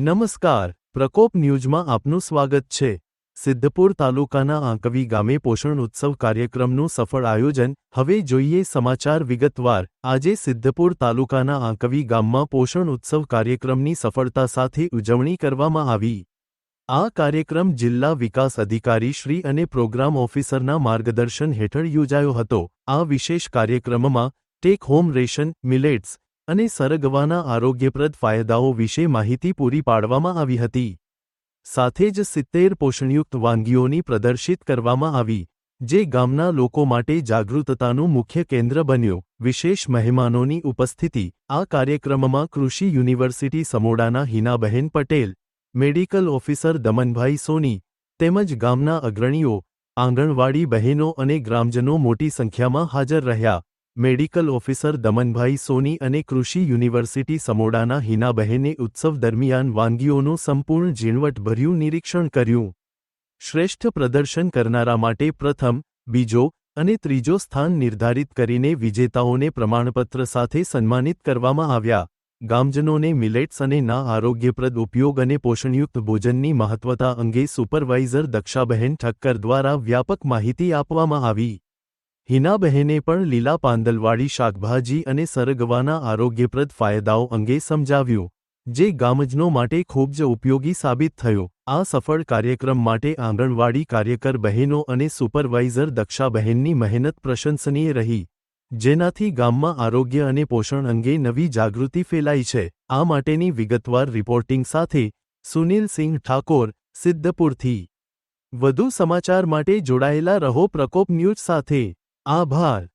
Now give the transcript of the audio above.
નમસ્કાર. પ્રકોપ ન્યૂઝમાં આપનું સ્વાગત છે. સિદ્ધપુર તાલુકાના આંકવી ગામે પોષણ ઉત્સવ કાર્યક્રમનું સફળ આયોજન. હવે જોઈએ સમાચાર વિગતવાર. આજે સિદ્ધપુર તાલુકાના આંકવી ગામમાં પોષણ ઉત્સવ કાર્યક્રમની સફળતા સાથે ઉજવણી કરવામાં આવી. આ કાર્યક્રમ જિલ્લા વિકાસ અધિકારી શ્રી અને પ્રોગ્રામ ઓફિસરના માર્ગદર્શન હેઠળ યોજાયો હતો. આ વિશેષ કાર્યક્રમમાં ટેક હોમ રેશન, મિલેટ્સ અને સરગવાના આરોગ્યપ્રદ ફાયદાઓ વિશે માહિતી પૂરી પાડવામાં આવી હતી. સાથે જ સિત્તેર પોષણયુક્ત વાનગીઓની પ્રદર્શિત કરવામાં આવી, જે ગામના લોકો માટે જાગૃતતાનું મુખ્ય કેન્દ્ર બન્યો. વિશેષ મહેમાનોની ઉપસ્થિતિ, આ કાર્યક્રમમાં કૃષિ યુનિવર્સિટી સમોડાના હિનાબહેન પટેલ, મેડિકલ ઓફિસર દમનભાઈ સોની, તેમજ ગામના અગ્રણીઓ, આંગણવાડી બહેનો અને ગ્રામજનો મોટી સંખ્યામાં હાજર રહ્યા. મેડિકલ ઓફિસર દમનભાઈ સોની અને કૃષિ યુનિવર્સિટી સમોડાના હિનાબહેને ઉત્સવ દરમિયાન વાનગીઓનું સંપૂર્ણ ઝીણવટભર્યું નિરીક્ષણ કર્યું. શ્રેષ્ઠ પ્રદર્શન કરનારા માટે પ્રથમ, બીજો અને ત્રીજો સ્થાન નિર્ધારિત કરીને વિજેતાઓને પ્રમાણપત્ર સાથે સન્માનિત કરવામાં આવ્યા. ગામજનોને મિલેટ્સ અને ના આરોગ્યપ્રદ ઉપયોગ અને પોષણયુક્ત ભોજનની મહત્વતા અંગે સુપરવાઇઝર દક્ષાબહેન ઠક્કર દ્વારા વ્યાપક માહિતી આપવામાં આવી. હિનાબહેને પણ લીલા પાંદલવાળી શાકભાજી અને સરગવાના આરોગ્યપ્રદ ફાયદાઓ અંગે સમજાવ્યું, જે ગામજનો માટે ખૂબ જ ઉપયોગી સાબિત થયો. આ સફળ કાર્યક્રમ માટે આંગણવાડી કાર્યકર બહેનો અને સુપરવાઇઝર દક્ષાબહેનની મહેનત પ્રશંસનીય રહી, જેનાથી ગામમાં આરોગ્ય અને પોષણ અંગે નવી જાગૃતિ ફેલાઈ છે. આ માટેની વિગતવાર રિપોર્ટિંગ સાથે સુનિલ સિંહ ઠાકોર, સિદ્ધપુરથી. વધુ સમાચાર માટે જોડાયેલા રહો પ્રકોપ ન્યૂઝ સાથે. આભાર.